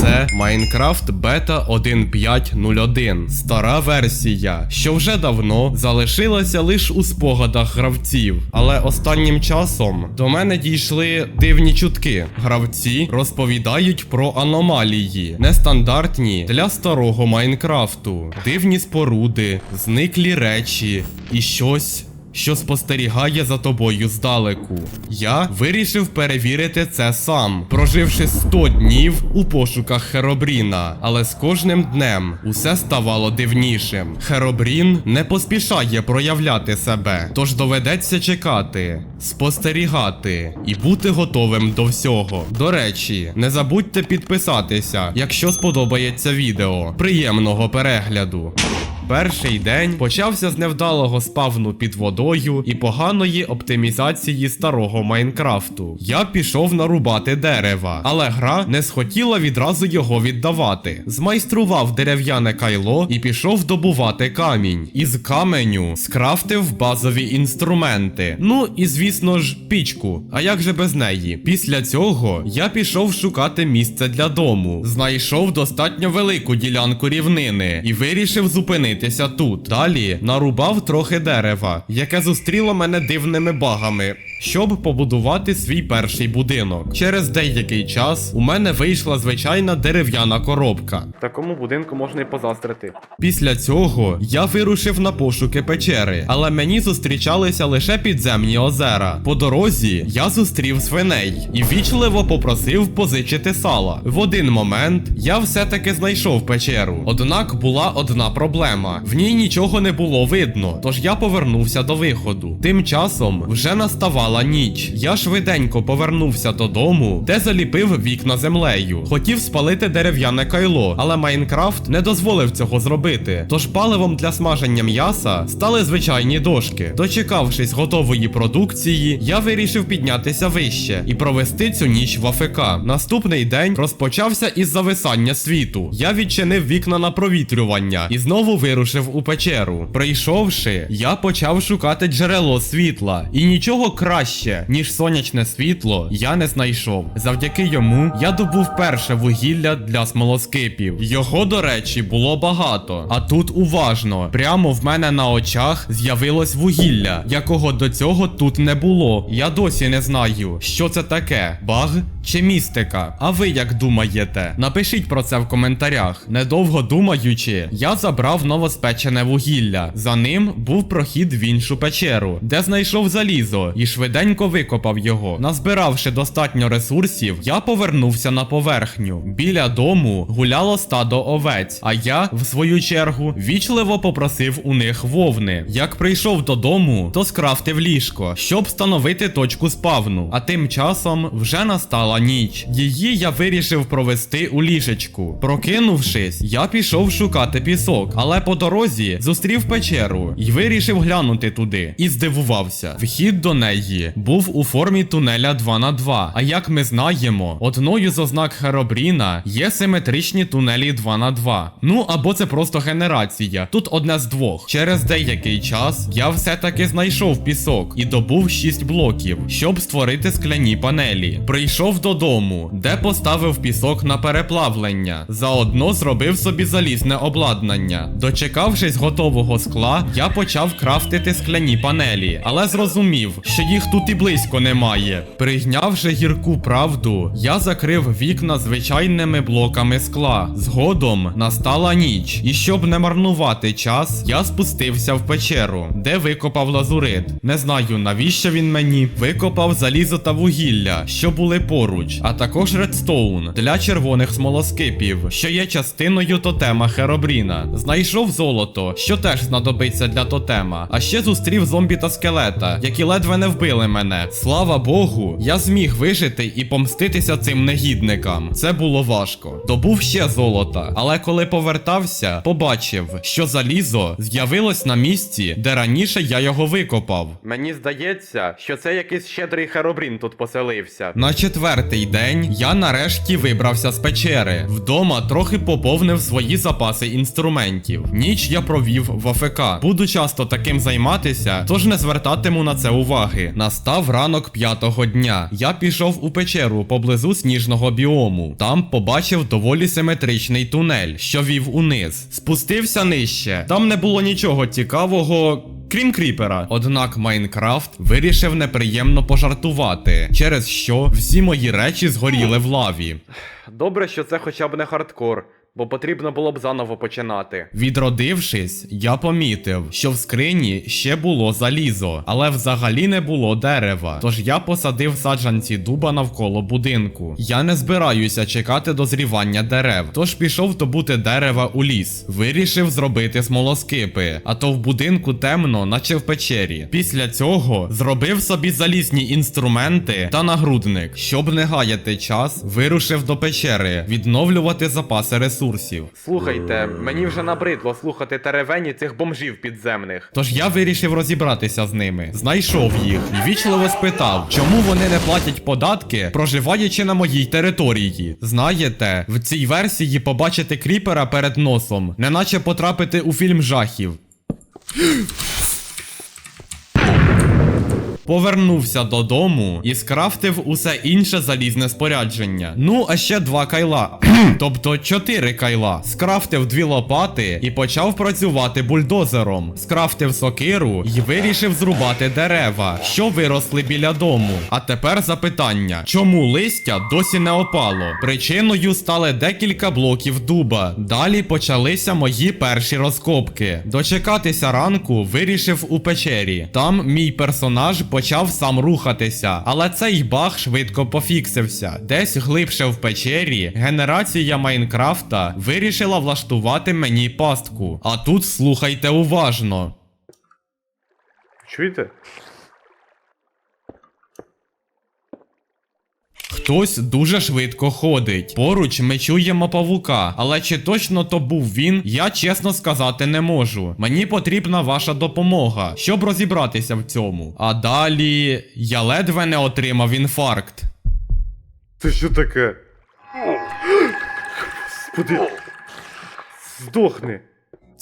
Це Minecraft Beta 1.5.01. Стара версія, що вже давно залишилася лише у спогадах гравців. Але останнім часом до мене дійшли дивні чутки. Гравці розповідають про аномалії, нестандартні для старого Майнкрафту, дивні споруди, зниклі речі і щось що спостерігає за тобою здалеку. Я вирішив перевірити це сам, проживши 100 днів у пошуках Херобріна. Але з кожним днем усе ставало дивнішим. Херобрін не поспішає проявляти себе, тож доведеться чекати, спостерігати і бути готовим до всього. До речі, не забудьте підписатися, якщо сподобається відео. Приємного перегляду! Перший день почався з невдалого спавну під водою і поганої оптимізації старого Майнкрафту. Я пішов нарубати дерева, але гра не схотіла відразу його віддавати. Змайстрував дерев'яне кайло і пішов добувати камінь. Із каменю скрафтив базові інструменти. Ну і звісно ж, пічку. А як же без неї? Після цього я пішов шукати місце для дому. Знайшов достатньо велику ділянку рівнини і вирішив зупинитися тут. Далі нарубав трохи дерева, яке зустріло мене дивними багами. Щоб побудувати свій перший будинок. Через деякий час у мене вийшла звичайна дерев'яна коробка. Такому будинку можна і позастрити. Після цього я вирушив на пошуки печери, але мені зустрічалися лише підземні озера. По дорозі я зустрів свиней і вічливо попросив позичити сала. В один момент я все-таки знайшов печеру. Однак була одна проблема: в ній нічого не було видно, тож я повернувся до виходу. Тим часом вже наставала ніч. Я швиденько повернувся додому, де заліпив вікна землею. Хотів спалити дерев'яне кайло, але Майнкрафт не дозволив цього зробити. Тож паливом для смаження м'яса стали звичайні дошки. Дочекавшись готової продукції, я вирішив піднятися вище і провести цю ніч в АФК. Наступний день розпочався із зависання світу. Я відчинив вікна на провітрювання і знову вирушив у печеру. Прийшовши, я почав шукати джерело світла, і нічого краще, ніж сонячне світло, я не знайшов. Завдяки йому я добув перше вугілля для смолоскипів. Його, до речі, було багато. А тут уважно, прямо в мене на очах з'явилось вугілля, якого до цього тут не було. Я досі не знаю, що це таке: баг чи містика. А ви як думаєте? Напишіть про це в коментарях. Недовго думаючи, я забрав новоспечене вугілля. За ним був прохід в іншу печеру, де знайшов залізо і швиденько викопав його. Назбиравши достатньо ресурсів, я повернувся на поверхню. Біля дому гуляло стадо овець, а я, в свою чергу, вічливо попросив у них вовни. Як прийшов додому, то скрафтив ліжко, щоб встановити точку спавну. А тим часом вже настала ніч. Її я вирішив провести у ліжечку. Прокинувшись, я пішов шукати пісок, але по дорозі зустрів печеру і вирішив глянути туди. І здивувався. Вхід до неї був у формі тунеля 2 на 2 А як ми знаємо, одною з ознак Херобріна є симетричні тунелі 2 на 2 Ну або це просто генерація. Тут одне з двох. Через деякий час я все-таки знайшов пісок і добув 6 блоків, щоб створити скляні панелі. Прийшов додому, де поставив пісок на переплавлення. Заодно зробив собі залізне обладнання. Дочекавшись готового скла, я почав крафтити скляні панелі, але зрозумів, що їх тут і близько немає. Прийнявши гірку правду, я закрив вікна звичайними блоками скла. Згодом настала ніч, і щоб не марнувати час, я спустився в печеру, де викопав лазурит. Не знаю, навіщо він мені. Викопав залізо та вугілля, що були поруч, а також редстоун для червоних смолоскипів, що є частиною тотема Херобріна. Знайшов золото, що теж знадобиться для тотема. А ще зустрів зомбі та скелета, які ледве не вбили мене. Слава Богу, я зміг вижити і помститися цим негідникам. Це було важко. Добув ще золота, але коли повертався, побачив, що залізо з'явилось на місці, де раніше я його викопав. Мені здається, що це якийсь щедрий Херобрін тут поселився. На четвертий день я нарешті вибрався з печери. Вдома трохи поповнив свої запаси інструментів. Ніч я провів в АФК. Буду часто таким займатися, тож не звертатиму на це уваги. Настав ранок п'ятого дня. Я пішов у печеру поблизу сніжного біому. Там побачив доволі симетричний тунель, що вів униз. Спустився нижче. Там не було нічого цікавого. Крім кріпера, однак Майнкрафт вирішив неприємно пожартувати, через що всі мої речі згоріли в лаві. Добре, що це хоча б не хардкор, бо потрібно було б заново починати. Відродившись, я помітив, що в скрині ще було залізо, але взагалі не було дерева. Тож я посадив саджанці дуба навколо будинку. Я не збираюся чекати дозрівання дерев, тож пішов добути дерева у ліс. Вирішив зробити смолоскипи, а то в будинку темно, наче в печері. Після цього зробив собі залізні інструменти та нагрудник. Щоб не гаяти час, вирушив до печери, відновлювати запаси ресурсів. Слухайте, мені вже набридло слухати теревені цих бомжів підземних. Тож я вирішив розібратися з ними. Знайшов їх і вічливо спитав, чому вони не платять податки, проживаючи на моїй території. Знаєте, в цій версії побачити кріпера перед носом, неначе потрапити у фільм жахів. Повернувся додому і скрафтив усе інше залізне спорядження. Ну, а ще два кайла. тобто чотири кайла. Скрафтив дві лопати і почав працювати бульдозером. Скрафтив сокиру і вирішив зрубати дерева, що виросли біля дому. А тепер запитання: чому листя досі не опало? Причиною стали декілька блоків дуба. Далі почалися мої перші розкопки. Дочекатися ранку вирішив у печері. Там мій персонаж почав сам рухатися, але цей баг швидко пофіксився. Десь глибше в печері генерація Майнкрафта вирішила влаштувати мені пастку. А тут слухайте уважно. Чуєте? Хтось дуже швидко ходить. Поруч ми чуємо павука, але чи точно то був він, я чесно сказати не можу. Мені потрібна ваша допомога, щоб розібратися в цьому. А далі я ледве не отримав інфаркт. Це що таке? Господи. Здохни.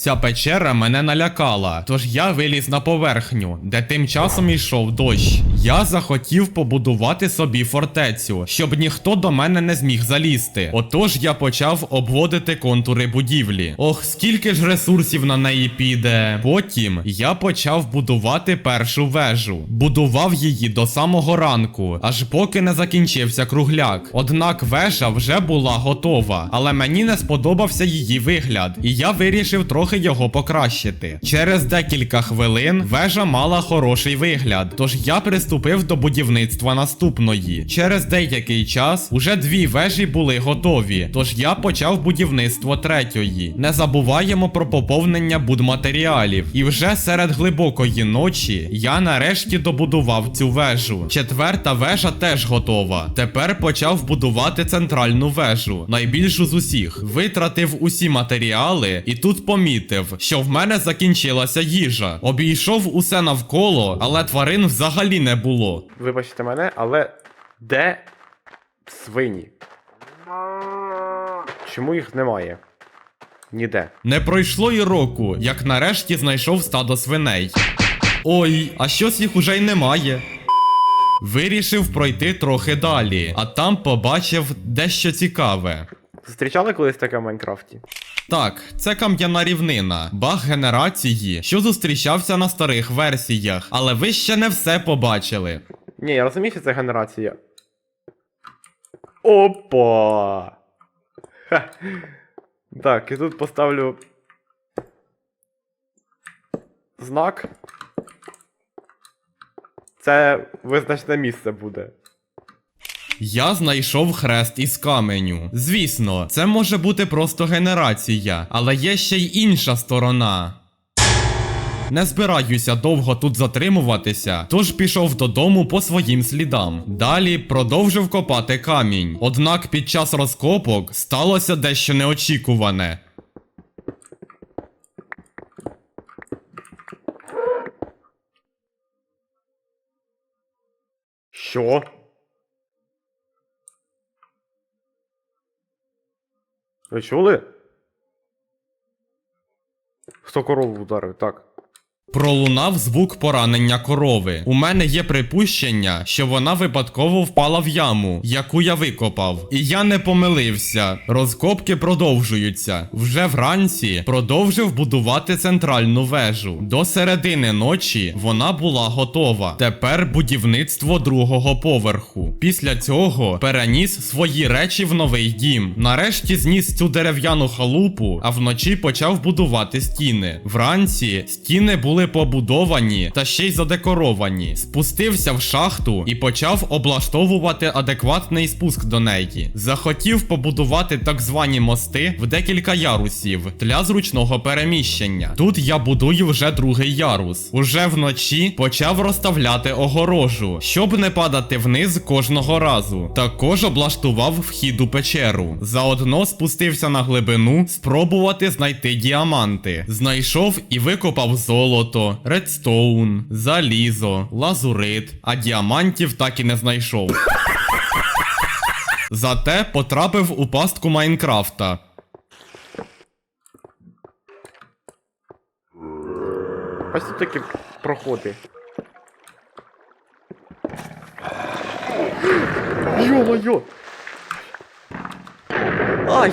Ця печера мене налякала, тож я виліз на поверхню, де тим часом йшов дощ. Я захотів побудувати собі фортецю, щоб ніхто до мене не зміг залізти. Отож я почав обводити контури будівлі. Ох, скільки ж ресурсів на неї піде. Потім я почав будувати першу вежу. Будував її до самого ранку, аж поки не закінчився кругляк. Однак вежа вже була готова, але мені не сподобався її вигляд, і я вирішив трохи його покращити. Через декілька хвилин вежа мала хороший вигляд, тож я приступив до будівництва наступної. Через деякий час уже дві вежі були готові, тож я почав будівництво третьої. Не забуваємо про поповнення будматеріалів. І вже серед глибокої ночі я нарешті добудував цю вежу. Четверта вежа теж готова. Тепер почав будувати центральну вежу, найбільшу з усіх. Витратив усі матеріали і тут помітив, що в мене закінчилася їжа. Обійшов усе навколо, але тварин взагалі не було. Вибачте мене, але де свині? Чому їх немає? Ніде. Не пройшло і року, як нарешті знайшов стадо свиней. Ой, а щось їх уже й немає. Вирішив пройти трохи далі, а там побачив дещо цікаве. Зустрічали колись таке в Майнкрафті? Так, це кам'яна рівнина, баг генерації, що зустрічався на старих версіях, але ви ще не все побачили. Ні, я розумію, що це генерація. Опа! Ха. Так, і тут поставлю. Знак. Це визначне місце буде. Я знайшов хрест із каменю. Звісно, це може бути просто генерація, але є ще й інша сторона. Не збираюся довго тут затримуватися, тож пішов додому по своїм слідам. Далі продовжив копати камінь. Однак під час розкопок сталося дещо неочікуване. Що? Ви чули? Хто корову ударив? Так. Пролунав звук поранення корови. У мене є припущення, що вона випадково впала в яму, яку я викопав. І я не помилився. Розкопки продовжуються. Вже вранці продовжив будувати центральну вежу. До середини ночі вона була готова. Тепер будівництво другого поверху. Після цього переніс свої речі в новий дім. Нарешті зніс цю дерев'яну халупу, а вночі почав будувати стіни. Вранці стіни були побудовані та ще й задекоровані. Спустився в шахту і почав облаштовувати адекватний спуск до неї. Захотів побудувати так звані мости в декілька ярусів для зручного переміщення. Тут я будую вже другий ярус. Уже вночі почав розставляти огорожу, щоб не падати вниз кожного разу. Також облаштував вхід у печеру. Заодно спустився на глибину спробувати знайти діаманти. Знайшов і викопав золото, редстоун, залізо, лазурит, а діамантів так і не знайшов. Зате потрапив у пастку Майнкрафта. Ось тут такі проходи. Йо-моє! Ай!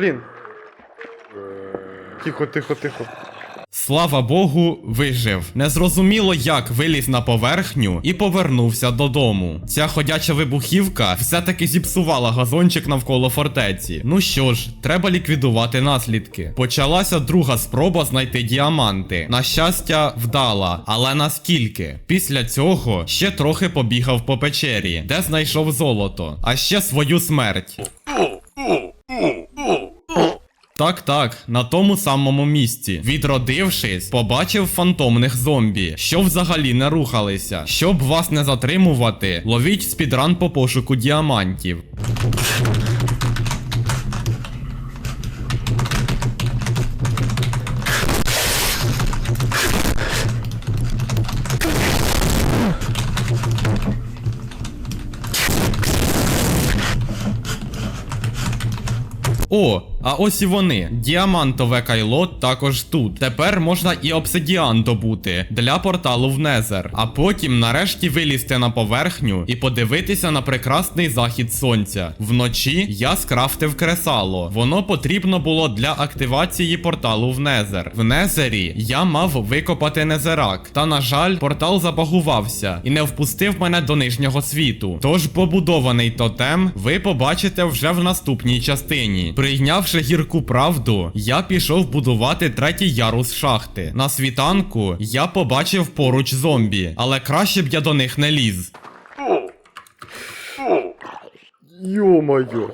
Блін. Тихо, тихо, тихо. Слава Богу, вижив. Незрозуміло, як виліз на поверхню і повернувся додому. Ця ходяча вибухівка все-таки зіпсувала газончик навколо фортеці. Ну що ж, треба ліквідувати наслідки. Почалася друга спроба знайти діаманти. На щастя, вдала, але наскільки? Після цього ще трохи побігав по печері, де знайшов золото, а ще свою смерть. Так, так, на тому самому місці. Відродившись, побачив фантомних зомбі, що взагалі не рухалися. Щоб вас не затримувати, ловіть спідран по пошуку діамантів. О, а ось і вони. Діамантове кайло також тут. Тепер можна і обсидіан добути для порталу в Незер. А потім нарешті вилізти на поверхню і подивитися на прекрасний захід сонця. Вночі я скрафтив кресало. Воно потрібно було для активації порталу в Незер. В Незері я мав викопати Незерак. Та на жаль, портал забагувався і не впустив мене до нижнього світу. Тож побудований тотем ви побачите вже в наступній частині. Прийнявши гірку правду, я пішов будувати третій ярус шахти. На світанку я побачив поруч зомбі, але краще б я до них не ліз. Йо-моє.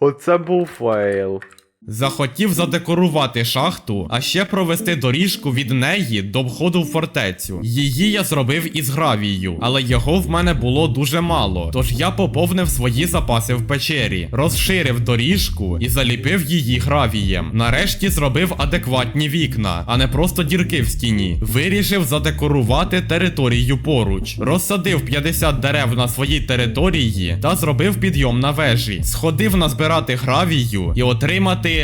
Оце був фейл. Захотів задекорувати шахту, а ще провести доріжку від неї до входу в фортецю. Її я зробив із гравію, але його в мене було дуже мало. Тож я поповнив свої запаси в печері, розширив доріжку і заліпив її гравієм. Нарешті зробив адекватні вікна, а не просто дірки в стіні. Вирішив задекорувати територію поруч. Розсадив 50 дерев на своїй території та зробив підйом на вежі. Сходив назбирати гравію і отримати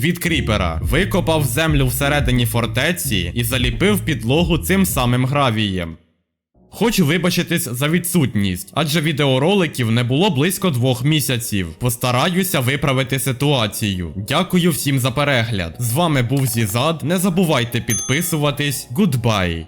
від кріпера. Викопав землю всередині фортеці і заліпив підлогу цим самим гравієм. Хочу вибачитись за відсутність, адже відеороликів не було близько двох місяців. Постараюся виправити ситуацію. Дякую всім за перегляд. З вами був Зізад. Не забувайте підписуватись. Гудбай!